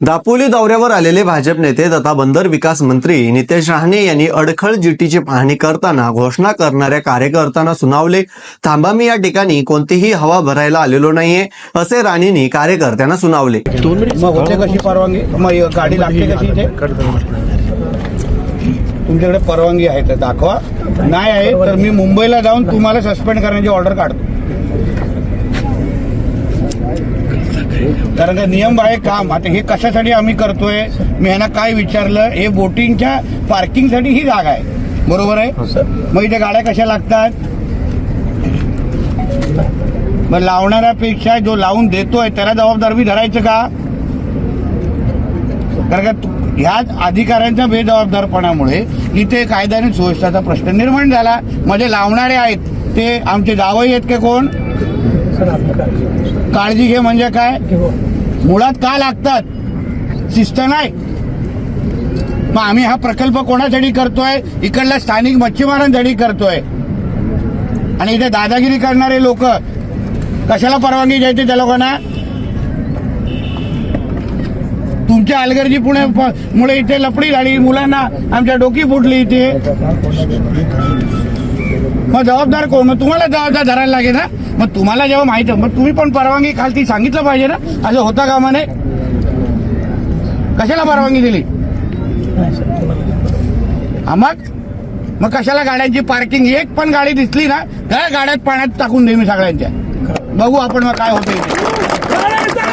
दापोली दौऱ्यावर आलेले भाजप नेते तथा बंदर विकास मंत्री नितेश राहणे यांनी अडखळ जीटीची पाहणी करताना घोषणा करणाऱ्या कार्यकर्त्यांना सुनावले. थांबा मी या ठिकाणी कोणतीही हवा भरायला आलेलो नाहीये असे राणेंनी कार्यकर्त्यांना सुनावले. मग होते कशी परवानगी? मग ही गाडी लागते कशी इथे? तुमच्याकडे परवानगी आहे तर दाखवा. नाही आहे तर मी मुंबईला जाऊन तुम्हाला सस्पेंड करण्याची ऑर्डर काढतो. कारण का नियम आहे काम. आता हे कशासाठी आम्ही करतोय? मी ह्यांना काय विचारलं? हे बोटिंगच्या पार्किंगसाठी ही जागा आहे. बरोबर आहे? मग इथे गाड्या कशा लागतात? मग लावणाऱ्यापेक्षा जो लावून देतोय त्याला जबाबदार मी धरायचं का? कारण का ह्याच अधिकाऱ्यांच्या बेजबाबदारपणामुळे इथे कायदा आणि सुव्यवस्थेचा प्रश्न निर्माण झाला. म्हणजे लावणारे आहेत ते आमचे जावई आहेत का कोण? काळजी घे म्हणजे काय? मुळात का लागतात? शिस्त नाही. मग आम्ही हा प्रकल्प कोणासाठी करतोय? इकडल्या स्थानिक मच्छीमारांसाठी करतोय. आणि इथे दादागिरी करणारे लोक कशाला परवानगी द्यायची त्या लोकांना? तुमच्या अलगर्जी पुणे मुळे इथे लपडी झाली मुलांना आमच्या डोकी फुटली इथे. मग जबाबदार कोण? मग तुम्हाला जबाबदार धरायला लागेल ना? मग तुम्हाला जेव्हा माहिती मग तुम्ही पण परवानगी खालती सांगितलं पाहिजे ना? असं होता कामा नये कशाला परवानगी दिली? हा मग? मग कशाला गाड्यांची पार्किंग? एक पण गाडी दिसली ना काय गाड्यात पाण्यात टाकून दे मी सगळ्यांच्या. बघू आपण मग काय होतं इथे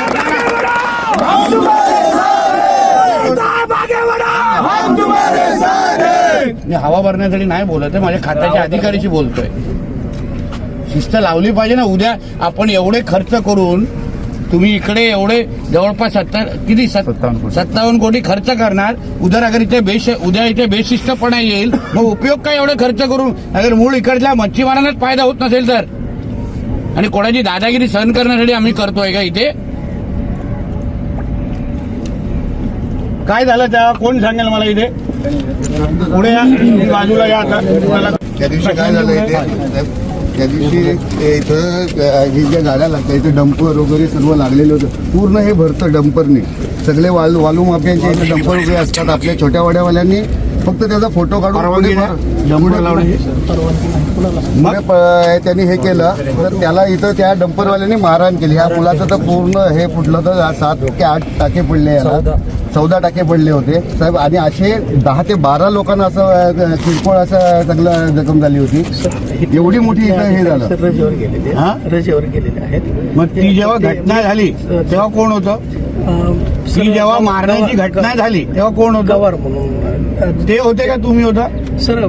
मी हवा भरण्यासाठी नाही बोलत आहे माझ्या खात्याच्या अधिकाऱ्याशी बोलतोय. शिस्त लावली पाहिजे ना उद्या आपण एवढे खर्च करून तुम्ही इकडे एवढे जवळपास सत्तर किती? सत्तावन्न कोटी. खर्च करणार. उद्या अगर इथे बेश उद्या इथे बेशिस्तपणा येईल मग उपयोग काय एवढे खर्च करून? अगर मूळ इकडच्या मच्छीमारांनाच फायदा होत नसेल तर? आणि कोणाची दादागिरी सहन करण्यासाठी आम्ही करतोय का इथे? काय झालं त्या? कोण सांगेल मला इथे? पुढे या. बाजूला या आता. त्या दिवशी काय झालं इथे? त्या दिवशी ते इथं ही ज्या गाड्या लागतात इथे डंपर वगैरे सर्व लागलेले होतं. पूर्ण हे भरतं डंपरने. सगळे वालू वालू माफियांचे इथे डंपर वगैरे असतात. आपल्या छोट्या वाड्यावाल्यांनी फक्त त्याचा फोटो काढून त्यांनी हे केलं. तर त्याला इथं त्या डंपरवाल्यांनी मारहाण केली. ह्या मुलाचं तर पूर्ण हे फुटलं तर सात ते आठ टाके पडले याला. चौदा. टाके पडले होते. साहेब आणि असे दहा ते बारा लोकांना असं किरकोळ असं चांगलं जखम झाली होती. एवढी मोठी इथं हे झालं? रजेवर गेलेले. आहेत. मग ती जेव्हा घटना झाली तेव्हा कोण होतं? ती सर, जेव्हा मारण्याची घटना झाली तेव्हा कोण होतं? गवार म्हणून. ते होते का तुम्ही होता? सर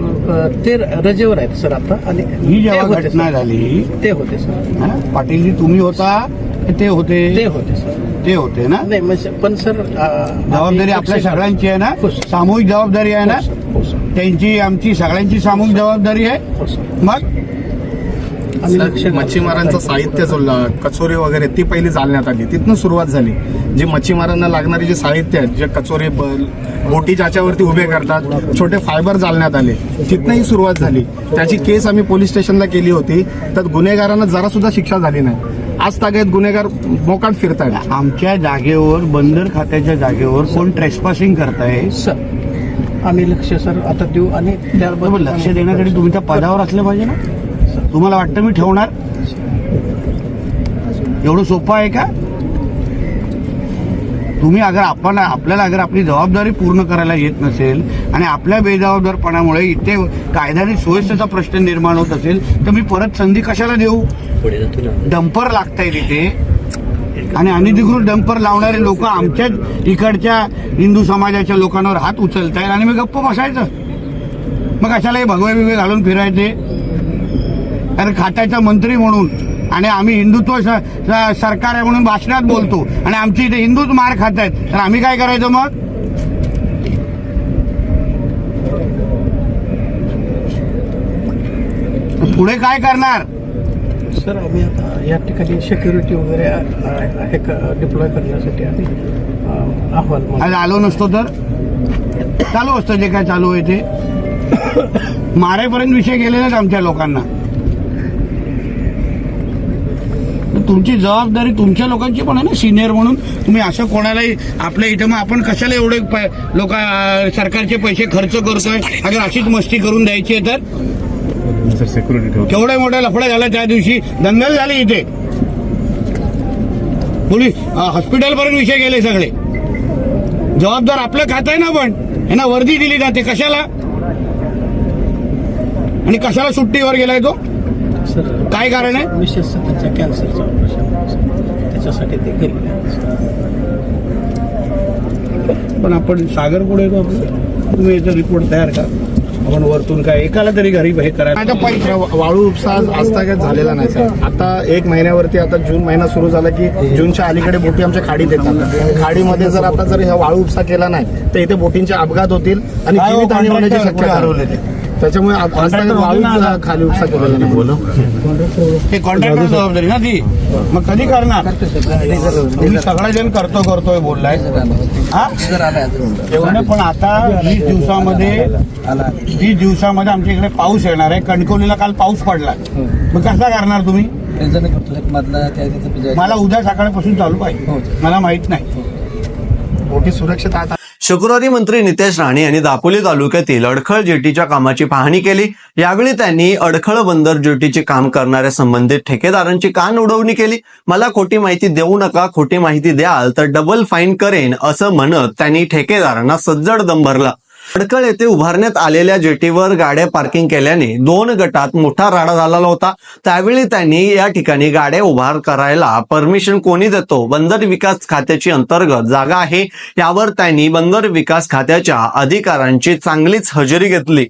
ते रजेवर आहेत सर आता. आणि ही ते जेव्हा होते, घटना. झाली ते होते सर. हा? पाटीलजी तुम्ही होता? की ते होते? ते होते सर. ते होते ना? नाही म्हणजे पण सर जबाबदारी आम्ही आपल्या सगळ्यांची आहे ना? हो, सर. सामूहिक जबाबदारी आहे ना? हो, सर. हो, सर. त्यांची आमची सगळ्यांची सामूहिक जबाबदारी आहे? हो, सर. मग? मच्छीमारांचं साहित्य जो ला- कचोरी वगैरे ती पहिली जाळण्यात आली. तिथून सुरुवात झाली. जी मच्छीमारांना लागणारी जे साहित्य आहेत जे कचोरी ब- बोटी ज्याच्यावरती उभे करतात छोटे फायबर जाळण्यात आले. तिथनंही सुरुवात झाली. त्याची केस आम्ही पोलीस स्टेशनला केली होती. तर गुन्हेगारांना जरा सुद्धा शिक्षा झाली नाही. आज तागेत गुन्हेगार मोकाट फिरतायत. आमच्या जागेवर बंदर खात्याच्या जागेवर कोण ट्रेसपासिंग करताय? सर आम्ही लक्ष सर आता देऊ आणि लक्ष देण्यासाठी तुम्ही त्या पदावर असलं पाहिजे ना? तुम्हाला वाटतं मी ठेवणार? एवढं सोपं आहे का? तुम्ही अगर आपण आपल्याला अगर आपली जबाबदारी पूर्ण करायला येत नसेल आणि आपल्या बेजबाबदारपणामुळे इथे कायदा आणि सुव्यवस्थेचा प्रश्न निर्माण होत असेल तर मी परत संधी कशाला देऊ? डंपर लागताय तिथे आणि अनधिकृत डंपर लावणारे लोक आमच्याच इकडच्या हिंदू समाजाच्या लोकांवर हात उचलतायत आणि मी गप्प बसायचं. मग कशाला हे भगवे बिगवे घालून फिरायचे? कारण खात्याचा मंत्री म्हणून आणि आम्ही हिंदुत्व सरकार आहे म्हणून भाषणात बोलतो. आणि आमची इथे हिंदूच मार खात आहेत. तर आम्ही काय करायचं मग? पुढे काय करणार? सर आम्ही आता या ठिकाणी सिक्युरिटी वगैरे हे डिप्लॉय करण्यासाठी आम्ही अहवाल. आज आलो नसतो तर? चालू असतं जे काय चालू आहे ते. मारेपर्यंत विषय गेलेलाच आमच्या लोकांना. तुमची जबाबदारी तुमच्या लोकांची पण आहे ना सिनियर म्हणून. तुम्ही असं कोणालाही आपल्या इथं मग आपण कशाला एवढे लोक सरकारचे पैसे खर्च करतोय? अगर अशीच मस्ती करून द्यायची आहे तर? सिक्युरिटी केवढ्या मोठ्या लफडा झाला त्या दिवशी? दंगल झाली इथे. पोलीस हॉस्पिटल पर्यंत विषय गेले सगळे. जबाबदार आपलं खात आहे ना पण. यांना वर्दी दिली जाते. कशाला? आणि कशाला सुट्टीवर गेलाय तो? सर काय कारण आहे? मिसेस त्यांच्या कॅन्सरचं ऑपरेशन त्याच्यासाठी ते आहेत. पण आपण सागर पुढे तुम्ही याचा रिपोर्ट तयार करा. आपण वरतून काय एकाला तरी घरी हे करायला वाळू उपसा आजतागत झालेला नाही साहेब आता एक महिन्यावरती आता जून महिना सुरू झाला की जूनच्या अलीकडे बोटी आमच्या खाडीत येतात. खाडीमध्ये जर आता जर ह्या वाळू उपसा केला नाही तर इथे बोटींचे अपघात होतील आणि काय हो, जीवितहानी होण्याची शक्यता हरवले ते. त्याच्यामुळे आज- वाळू खाली उपसा केलेला नाही. बोलो. ते कॉन्ट्रॅक्टर जबाबदारी ना ती. मग कधी करणार? तुम्ही सगळा जण करतो करतोय बोललाय. हा? तेवढं पण आता वीस दिवसामध्ये वीस दिवसामध्ये आमच्या इकडे पाऊस येणार आहे. कणकवलीला काल पाऊस पडला. मग कसा करणार तुम्ही? मला उद्या सकाळपासून चालू पाहिजे. मला माहीत नाही. बोटी सुरक्षित आता शुक्रवारी मंत्री नितेश राणे यांनी दापोली तालुक्यातील अडखळ जेटीच्या कामाची पाहणी केली. यावेळी त्यांनी अडखळ बंदर जेटीचे काम करणाऱ्या संबंधित ठेकेदारांची कान उडवणी केली. मला खोटी माहिती देऊ नका खोटी माहिती द्याल तर डबल फाईन करेन असं म्हणत त्यांनी ठेकेदारांना सज्जड दम भरला. अडकळ येथे उभारण्यात आलेल्या जेटीवर गाड्या पार्किंग केल्याने दोन गटात मोठा राडा झालेला होता. त्यावेळी त्यांनी या ठिकाणी गाड्या उभार करायला परमिशन कोणी देतो? बंदर विकास खात्याची अंतर्गत जागा आहे. यावर त्यांनी बंदर विकास खात्याच्या अधिकाऱ्यांची चांगलीच हजेरी घेतली.